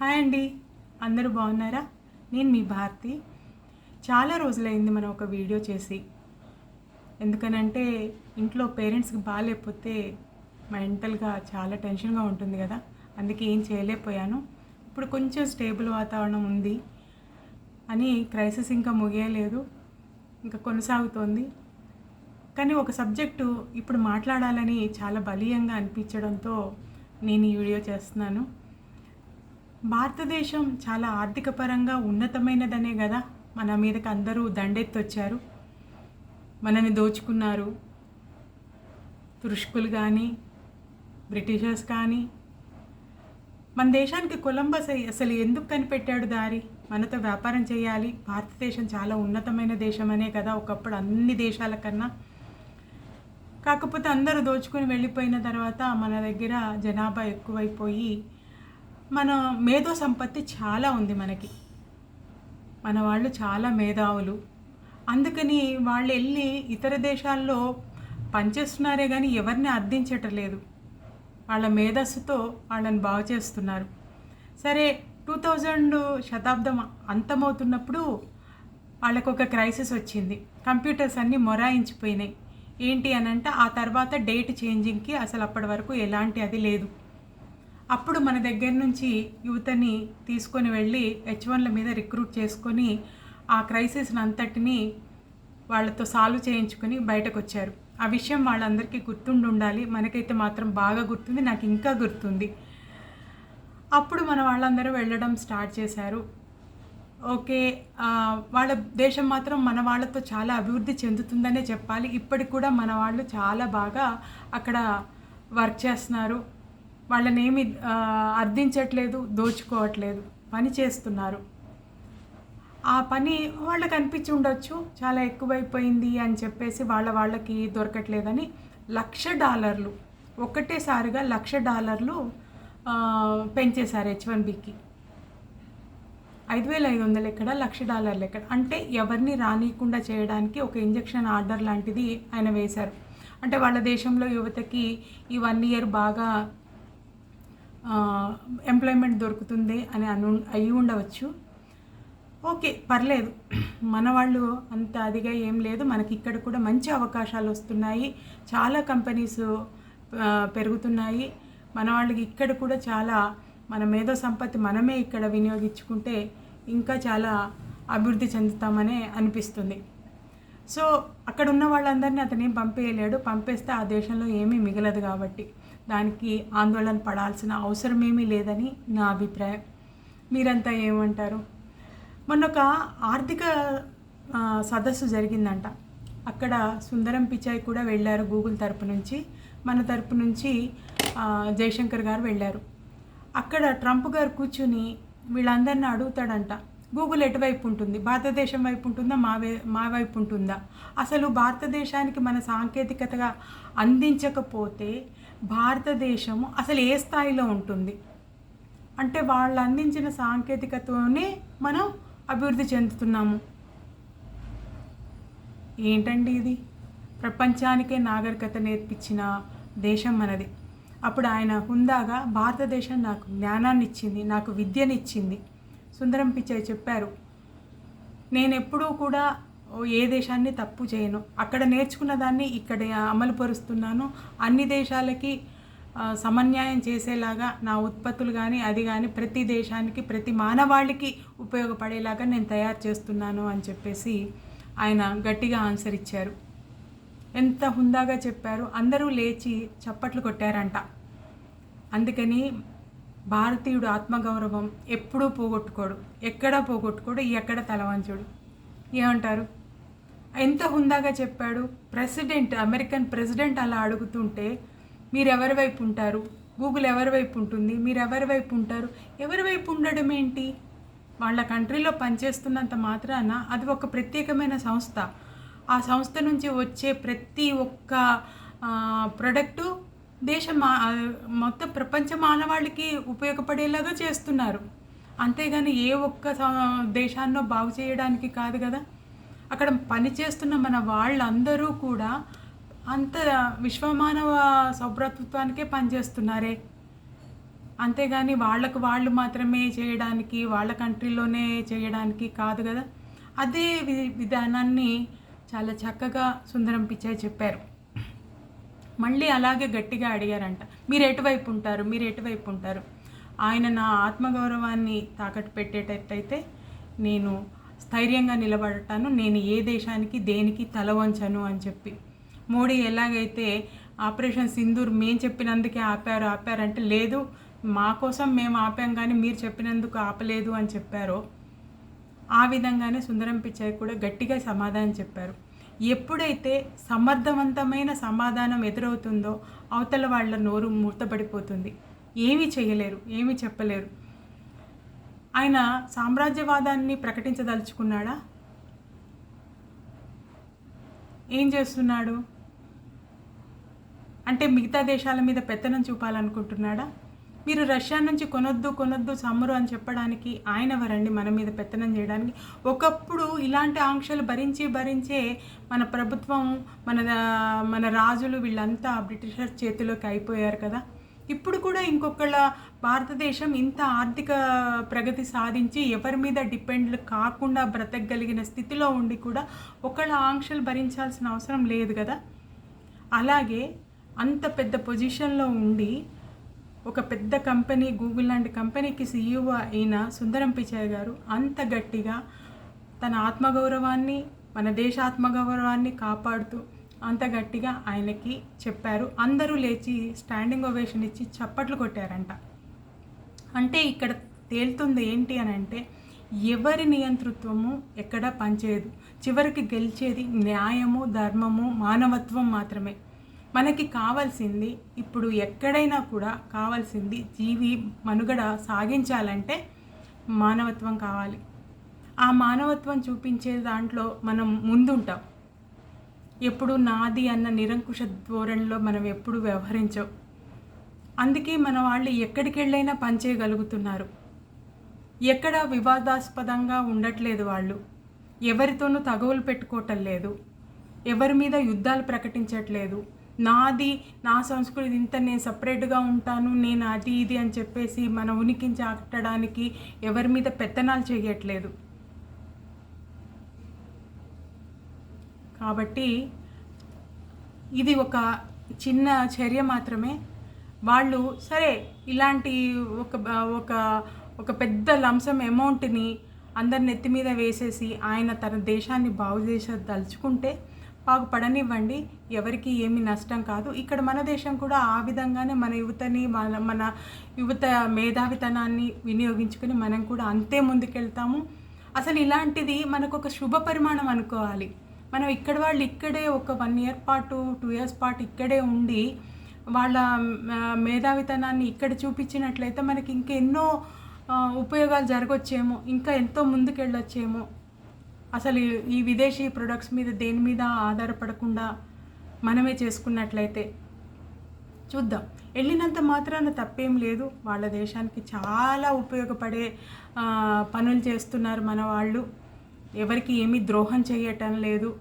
Hi అండి. అందరూ బాగున్నారా? నేను మీ భారతి. చాలా రోజులైంది మనం ఒక వీడియో చేసి. ఎందుకనంటే ఇంట్లో పేరెంట్స్కి బాగాలేకపోతే మెంటల్గా చాలా టెన్షన్గా ఉంటుంది కదా. అందుకే ఏం చేయలేకపోయాను. ఇప్పుడు కొంచెం స్టేబుల్ వాతావరణం ఉంది అని క్రైసిస్ ఇంకా ముగియలేదు. ఇంకా కొనసాగుతోంది. కానీ ఒక సబ్జెక్టు ఇప్పుడు మాట్లాడాలని చాలా బలీయంగా అనిపించడంతో నేను ఈ వీడియో చేస్తున్నాను. భారతదేశం చాలా ఆర్థిక పరంగా ఉన్నతమైనదనే కదా? మన మీదకి అందరూ దండెత్తొచ్చారు. మనని దోచుకున్నారు. తురుష్కులు కానీ బ్రిటిషర్స్ కానీ మన దేశానికి కొలంబస్ అసలు ఎందుకు కనిపెట్టాడు దారి? మనతో వ్యాపారం చేయాలి. భారతదేశం చాలా ఉన్నతమైన దేశం అనే కదా ఒకప్పుడు అన్ని దేశాల కన్నా. కాకపోతే అందరూ దోచుకొని వెళ్ళిపోయిన తర్వాత మన దగ్గర జనాభా ఎక్కువైపోయి మన మేధో సంపత్తి చాలా ఉంది మనకి. మన వాళ్ళు చాలా మేధావులు. అందుకని వాళ్ళు వెళ్ళి ఇతర దేశాల్లో పనిచేస్తున్నారే కానీ ఎవరిని అర్థించటలేదు. వాళ్ళ మేధస్సుతో వాళ్ళని బాగు చేస్తున్నారు. సరే టూ థౌజండ్ శతాబ్దం అంతమవుతున్నప్పుడు వాళ్ళకు ఒక క్రైసిస్ వచ్చింది. కంప్యూటర్స్ అన్నీ మొరాయించిపోయినాయి. ఏంటి అని అంటే ఆ తర్వాత డేట్ చేంజింగ్కి అసలు అప్పటి వరకు ఎలాంటి అది లేదు. అప్పుడు మన దగ్గర నుంచి యువతని తీసుకొని వెళ్ళి హెచ్ వన్ల మీద రిక్రూట్ చేసుకొని ఆ క్రైసిస్ని అంతటిని వాళ్ళతో సాల్వ్ చేయించుకొని బయటకు వచ్చారు ఆ విషయం వాళ్ళందరికీ గుర్తుండి ఉండాలి మనకైతే మాత్రం బాగా గుర్తుంది. నాకు ఇంకా గుర్తుంది. అప్పుడు మన వాళ్ళందరూ వెళ్ళడం స్టార్ట్ చేశారు. ఓకే వాళ్ళ దేశం మాత్రం మన వాళ్ళతో చాలా అభివృద్ధి చెందుతుందనే చెప్పాలి. ఇప్పటికి కూడా మన వాళ్ళు చాలా బాగా అక్కడ వర్క్ చేస్తున్నారు. వాళ్ళని ఏమి అర్థించట్లేదు దోచుకోవట్లేదు. పని చేస్తున్నారు. ఆ పని వాళ్ళకి అనిపించి ఉండొచ్చు చాలా ఎక్కువైపోయింది అని చెప్పేసి వాళ్ళ వాళ్ళకి దొరకట్లేదని లక్ష డాలర్లు ఒకటేసారిగా లక్ష డాలర్లు పెంచేశారు హెచ్ వన్ బికి. ఐదు వేల ఐదు వందలు ఎక్కడ లక్ష డాలర్లు ఎక్కడ అంటే ఎవరిని రానియకుండా చేయడానికి ఒక ఇంజెక్షన్ ఆర్డర్ లాంటిది ఆయన వేశారు. అంటే వాళ్ళ దేశంలో యువతకి ఈ వన్ ఇయర్ బాగా ఎంప్లాయ్మెంట్ దొరుకుతుంది అని అను అయి ఉండవచ్చు. ఓకే పర్లేదు. మన వాళ్ళు అంత అదిగా ఏం లేదు. మనకి ఇక్కడ కూడా మంచి అవకాశాలు వస్తున్నాయి. చాలా కంపెనీస్ పెరుగుతున్నాయి. మన వాళ్ళకి ఇక్కడ కూడా చాలా మన మేధో సంపత్తి మనమే ఇక్కడ వినియోగించుకుంటే ఇంకా చాలా అభివృద్ధి చెందుతామనే అనిపిస్తుంది. సో అక్కడ ఉన్న వాళ్ళందరినీ అతనేం పంపేయలేడు. పంపేస్తే ఆ దేశంలో ఏమీ మిగలదు కాబట్టి దానికి ఆందోళన పడాల్సిన అవసరం ఏమీ లేదని నా అభిప్రాయం. మీరంతా ఏమంటారు? మొన్న ఒక ఆర్థిక సదస్సు జరిగిందంట. అక్కడ సుందరం పిచాయ్ కూడా వెళ్ళారు గూగుల్ తరపు నుంచి. మన తరపు నుంచి జయశంకర్ గారు వెళ్ళారు. అక్కడ ట్రంప్ గారు కూర్చుని వీళ్ళందరిని అడుగుతాడంట. గూగుల్ ఎటువైపు ఉంటుంది? భారతదేశం వైపు ఉంటుందా? మా మా వైపు ఉంటుందా? అసలు భారతదేశానికి మన సాంకేతికతగా అందించకపోతే భారతదేశము అసలు ఏ స్థాయిలో ఉంటుంది? అంటే వాళ్ళు అందించిన సాంకేతికతతోనే మనం అభివృద్ధి చెందుతున్నాము. ఏంటండి ఇది? ప్రపంచానికే నాగరికత నేర్పించిన దేశం మనది. అప్పుడు ఆయన హుందాగా భారతదేశం నాకు జ్ఞానాన్ని ఇచ్చింది నాకు విద్యనిచ్చింది సుందరం పిచ్చయ్య చెప్పారు నేను ఎప్పుడూ కూడా ఏ దేశాన్ని తప్పు చేయను. అక్కడ నేర్చుకున్న దాన్ని ఇక్కడ అమలు పరుస్తున్నాను అన్ని దేశాలకి సమన్యాయం చేసేలాగా నా ఉత్పత్తులు కానీ అది కానీ ప్రతి దేశానికి ప్రతి మానవాళికి ఉపయోగపడేలాగా నేను తయారు చేస్తున్నాను అని చెప్పేసి ఆయన గట్టిగా ఆన్సర్ ఇచ్చారు. ఎంత హుందాగా చెప్పారు అందరూ లేచి చప్పట్లు కొట్టారంట. అందుకని భారతీయుడు ఆత్మగౌరవం ఎప్పుడూ పోగొట్టుకోడు ఎక్కడా పోగొట్టుకోడు ఎక్కడ తలవంచుడు. ఏమంటారు? ఎంత హుందాగా చెప్పాడు? ప్రెసిడెంట్ అమెరికన్ ప్రెసిడెంట్ అలా అడుగుతుంటే మీరు ఎవరి వైపు ఉంటారు? గూగుల్ ఎవరి వైపు ఉంటుంది? మీరు ఎవరి వైపు ఉంటారు? ఎవరి వైపు ఉండడం ఏంటి? వాళ్ళ కంట్రీలో పనిచేస్తున్నంత మాత్రాన అది ఒక ప్రత్యేకమైన సంస్థ. ఆ సంస్థ నుంచి వచ్చే ప్రతి ఒక్క ప్రొడక్టు దేశ మా మొత్తం ప్రపంచ మానవాళికి ఉపయోగపడేలాగా చేస్తున్నారు. అంతేగాని ఏ ఒక్క దేశాన్నో బాగు చేయడానికి కాదు కదా. అక్కడ పనిచేస్తున్న మన వాళ్ళందరూ కూడా అంత విశ్వమానవ సౌభ్రతత్వానికే పనిచేస్తున్నారే. అంతేగాని వాళ్ళకు వాళ్ళు మాత్రమే చేయడానికి వాళ్ళ కంట్రీలోనే చేయడానికి కాదు కదా. అదే వి- విధానాన్ని చాలా చక్కగా సుందరం పిచ్చాయి చెప్పారు. మళ్ళీ అలాగే గట్టిగా అడిగారంట మీరు ఎటువైపు ఉంటారు? మీరు ఎటువైపు ఉంటారు? ఆయన నా ఆత్మగౌరవాన్ని తాకట్టు పెట్టేటట్టయితే నేను స్థైర్యంగా నిలబడటాను నేను ఏ దేశానికి దేనికి తల వంచను అని చెప్పి. మోడీ ఎలాగైతే ఆపరేషన్ సింధూర్ మేము చెప్పినందుకే ఆపారు ఆపారంటే లేదు మా కోసం మేము ఆపాం కానీ మీరు చెప్పినందుకు ఆపలేదు అని చెప్పారో ఆ విధంగానే సుందరం పిచ్చయ్య కూడా గట్టిగా సమాధానం చెప్పారు. ఎప్పుడైతే సమర్థవంతమైన సమాధానం ఎదురవుతుందో అవతల వాళ్ళ నోరు మూతపడిపోతుంది. ఏమీ చేయలేరు ఏమీ చెప్పలేరు. ఆయన సామ్రాజ్యవాదాన్ని ప్రకటించదలుచుకున్నాడా? ఏం చేస్తున్నాడు? అంటే మిగతా దేశాల మీద పెత్తనం చూపాలనుకుంటున్నాడా? మీరు రష్యా నుంచి కొనొద్దు కొనొద్దు సమ్మరు అని చెప్పడానికి ఆయన వరండి మన మీద పెత్తనం చేయడానికి. ఒకప్పుడు ఇలాంటి ఆంక్షలు భరించి భరించే మన ప్రభుత్వం మన మన రాజులు వీళ్ళంతా బ్రిటిషర్ చేతిలోకి అయిపోయారు కదా. ఇప్పుడు కూడా ఇంకొకళ్ళ భారతదేశం ఇంత ఆర్థిక ప్రగతి సాధించి ఎవరి మీద డిపెండ్ కాకుండా బ్రతకగలిగిన స్థితిలో ఉండి కూడా ఒకళ్ళ ఆంక్షలు భరించాల్సిన అవసరం లేదు కదా. అలాగే అంత పెద్ద పొజిషన్లో ఉండి ఒక పెద్ద కంపెనీ గూగుల్ లాంటి కంపెనీకి సీఈఓ అయిన సుందరం పిచాయ్ గారు అంత గట్టిగా తన ఆత్మగౌరవాన్ని మన దేశ ఆత్మగౌరవాన్ని కాపాడుతూ అంత గట్టిగా ఆయనకి చెప్పారు. అందరూ లేచి స్టాండింగ్ ఓవేషన్ ఇచ్చి చప్పట్లు కొట్టారంట. అంటే ఇక్కడ తేలుతుంది ఏంటి అని అంటే ఎవరి నియంతృత్వము ఎక్కడ పనిచేయదు. చివరికి గెలిచేది న్యాయము ధర్మము మానవత్వం మాత్రమే. మనకి కావాల్సింది ఇప్పుడు ఎక్కడైనా కూడా కావాల్సింది జీవి మనుగడ సాగించాలంటే మానవత్వం కావాలి. ఆ మానవత్వం చూపించే దాంట్లో మనం ముందుంటాం. ఎప్పుడు నాది అన్న నిరంకుశ ధోరణిలో మనం ఎప్పుడు వ్యవహరించం. అందుకే మన వాళ్ళు ఎక్కడికి వెళ్ళైనా పనిచేయగలుగుతున్నారు ఎక్కడ వివాదాస్పదంగా ఉండట్లేదు వాళ్ళు. ఎవరితోనూ తగవులు పెట్టుకోవటం లేదు. ఎవరి మీద యుద్ధాలు ప్రకటించట్లేదు. నాది నా సంస్కృతి ఇంత నేను సపరేట్గా ఉంటాను నేను అది ఇది అని చెప్పేసి మన ఉనికిని చాటడానికి ఎవరి మీద పెత్తనాలు చేయట్లేదు. కాబట్టి ఇది ఒక చిన్న చర్య మాత్రమే. వాళ్ళు సరే ఇలాంటి ఒక ఒక ఒక పెద్ద లంసం అమౌంట్ని అందరి నెత్తి మీద వేసేసి ఆయన తన దేశాన్ని బాగు చేసేది దలుచుకుంటే బాగుపడనివ్వండి ఎవరికి ఏమి నష్టం కాదు. ఇక్కడ మన దేశం కూడా ఆ విధంగానే మన యువతని మన మన యువత మేధావితనాన్ని వినియోగించుకొని మనం కూడా అంతే ముందుకెళ్తాము. అసలు ఇలాంటిది మనకు ఒక శుభ పరిమాణం అనుకోవాలి. మనం ఇక్కడ వాళ్ళు ఇక్కడే ఒక వన్ ఇయర్ పాటు టూ ఇయర్స్ పాటు ఇక్కడే ఉండి వాళ్ళ మేధావితనాన్ని ఇక్కడ చూపించినట్లయితే మనకి ఇంకెన్నో ఉపయోగాలు జరగొచ్చేమో ఇంకా ఎంతో ముందుకెళ్ళొచ్చేమో. అసలు ఈ- విదేశీ ప్రొడక్ట్స్ మీద దేని మీద ఆధారపడకుండా మనమే చేసుకున్నట్లయితే చూద్దాం. వెళ్ళినంత మాత్రాన తప్పేం లేదు. వాళ్ళ దేశానికి చాలా ఉపయోగపడే పనులు చేస్తున్నారు మన వాళ్ళు. ఎవరికి ఏమీ ద్రోహం చేయటం లేదు.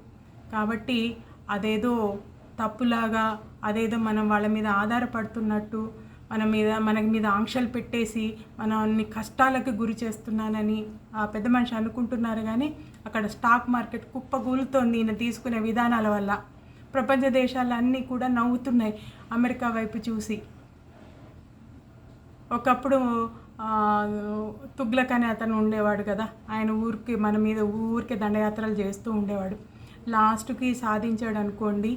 కాబట్టి అదేదో తప్పులాగా అదేదో మనం వాళ్ళ మీద ఆధారపడుతున్నట్టు మన మీద మన మీద ఆంక్షలు పెట్టేసి మనల్ని కష్టాలకు గురి చేస్తున్నానని ఆ పెద్ద మనిషి అనుకుంటున్నారు. కానీ అక్కడ స్టాక్ మార్కెట్ కుప్పగూలుతోంది ఈయన తీసుకునే విధానాల వల్ల. ప్రపంచ దేశాలన్నీ కూడా నవ్వుతున్నాయి అమెరికా వైపు చూసి. ఒకప్పుడు తుగ్లక్ అనే అతను ఉండేవాడు కదా. ఆయన ఊరికి మన మీద ఊరికే దండయాత్రలు చేస్తూ ఉండేవాడు. లాస్ట్కి సాధించాడు అనుకోండి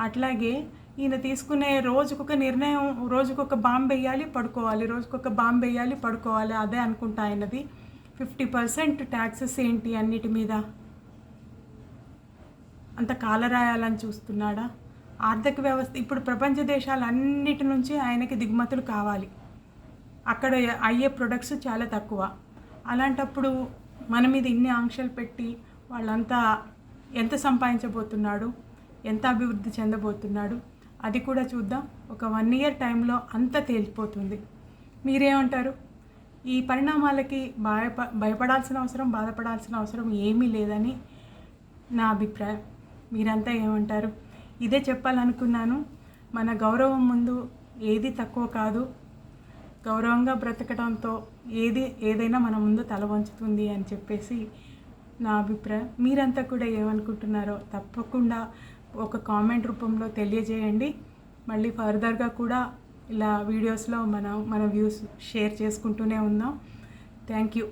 అట్లాగే ఈయన తీసుకునే రోజుకొక నిర్ణయం రోజుకొక బాంబు వేయాలి పడుకోవాలి. రోజుకొక బాంబు వేయాలి పడుకోవాలి. అదే అనుకుంటా ఆయనది. ఫిఫ్టీ పర్సెంట్ ట్యాక్సెస్ ఏంటి అన్నిటి మీద? అంత కాలరాయాలని చూస్తున్నాడా? ఆర్థిక వ్యవస్థ ఇప్పుడు ప్రపంచ దేశాలన్నిటి నుంచి ఆయనకి దిగుమతులు కావాలి. అక్కడ అయ్యే ప్రొడక్ట్స్ చాలా తక్కువ. అలాంటప్పుడు మన మీద ఇన్ని ఆంక్షలు పెట్టి వాళ్ళంతా ఎంత సంపాదించబోతున్నాడు? ఎంత అభివృద్ధి చెందబోతున్నాడు? అది కూడా చూద్దాం. ఒక వన్ ఇయర్ టైంలో అంత తేలిపోతుంది. మీరేమంటారు? ఈ పరిణామాలకి భయప భయపడాల్సిన అవసరం బాధపడాల్సిన అవసరం ఏమీ లేదని నా అభిప్రాయం. మీరంతా ఏమంటారు? ఇదే చెప్పాలనుకున్నాను. మన గౌరవం ముందు ఏది తక్కువ కాదు. గౌరవంగా బ్రతకడంతో ఏది ఏదైనా మన ముందు తల వంచుతుంది అని చెప్పేసి నా అభిప్రాయం. మీరంతా కూడా ఏమనుకుంటున్నారో తప్పకుండా ఒక కామెంట్ రూపంలో తెలియజేయండి. మళ్ళీ ఫర్దర్గా కూడా ఇలా వీడియోస్లో మనం మన వ్యూస్ షేర్ చేసుకుంటూనే ఉందాం. Thank you